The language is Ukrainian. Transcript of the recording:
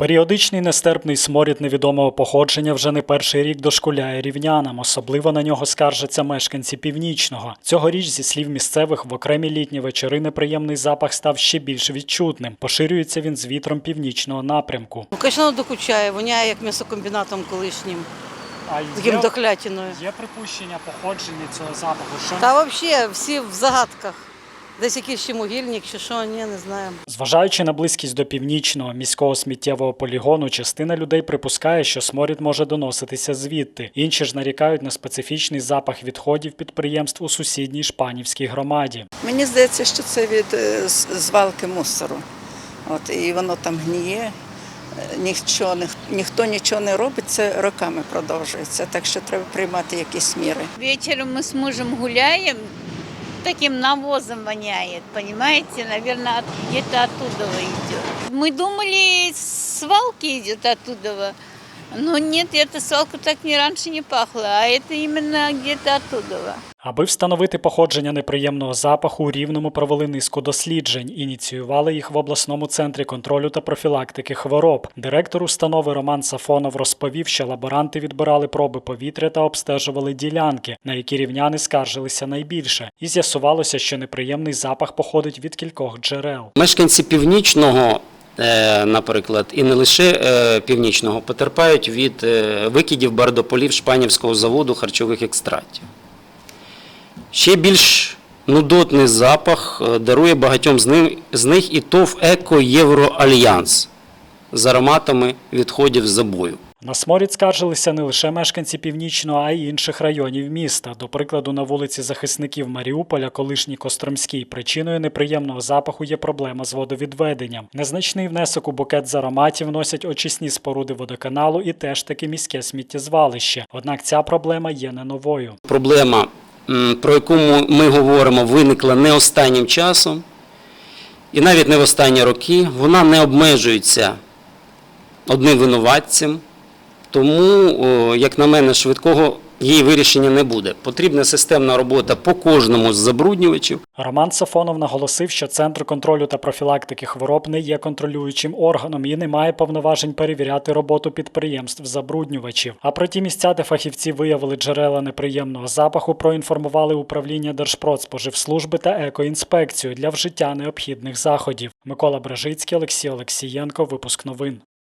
Періодичний нестерпний сморід невідомого походження вже не перший рік дошкуляє рівнянам. Особливо на нього скаржаться мешканці північного. Цьогоріч, зі слів місцевих, в окремі літні вечори неприємний запах став ще більш відчутним. Поширюється він з вітром північного напрямку. Ну, звісно, докучає, воняє як м'ясокомбінатом колишнім, А таким дохлятіною. є припущення походження цього запаху. Що Та взагалі всі в загадках. Десь якийсь ще могильник чи що, ні, не знаю. Зважаючи на близькість до північного міського сміттєвого полігону, частина людей припускає, що сморід може доноситися звідти. Інші ж нарікають на специфічний запах відходів підприємств у сусідній шпанівській громаді. Мені здається, що це від е, звалки мусору. От, і воно там гніє. Е, Ніхто, ніх- ніхто нічого не робить, це роками продовжується. Так що треба приймати якісь міри. Вечером мы с мужем гуляем, таким навозом воняет, понимаете? Наверное, где-то оттуда идет. Мы думали, свалки идет оттуда. Но нет, эта свалка так ни раньше не пахла, а это именно где-то оттуда. Аби встановити походження неприємного запаху, у рівному провели низку досліджень. Ініціювали їх в обласному центрі контролю та профілактики хвороб. Директор установи Роман Сафонов розповів, що лаборанти відбирали проби повітря та обстежували ділянки, на які рівняни скаржилися найбільше. І з'ясувалося, що неприємний запах походить від кількох джерел. Мешканці північного, наприклад, і не лише е, північного, потерпають від е, викидів бардополів Шпанівського заводу харчових екстрактів. Ще більш нудотний запах е, дарує багатьом з них, і ТОВ Еко Євроальянс з ароматами відходів забою. На сморід скаржилися не лише мешканці північного, а й інших районів міста. До прикладу, на вулиці захисників Маріуполя, колишній Костромській, причиною неприємного запаху є проблема з водовідведенням. Незначний внесок у букет з ароматів носять очисні споруди водоканалу і теж таки міське сміттєзвалище. Однак ця проблема є не новою. Проблема, про яку ми- говоримо, виникла не останнім часом, і навіть не в останні роки. Вона не обмежується одним винуватцем, тому, як на мене, швидкого її вирішення не буде. Потрібна системна робота по кожному з забруднювачів. Роман Сафонов наголосив, що Центр контролю та профілактики хвороб не є контролюючим органом і не має повноважень перевіряти роботу підприємств забруднювачів. А про ті місця, де фахівці виявили джерела неприємного запаху, проінформували управління Держпродспоживслужби та екоінспекцію для вжиття необхідних заходів. Микола Бражицький, Олексій Олексієнко, випуск новин.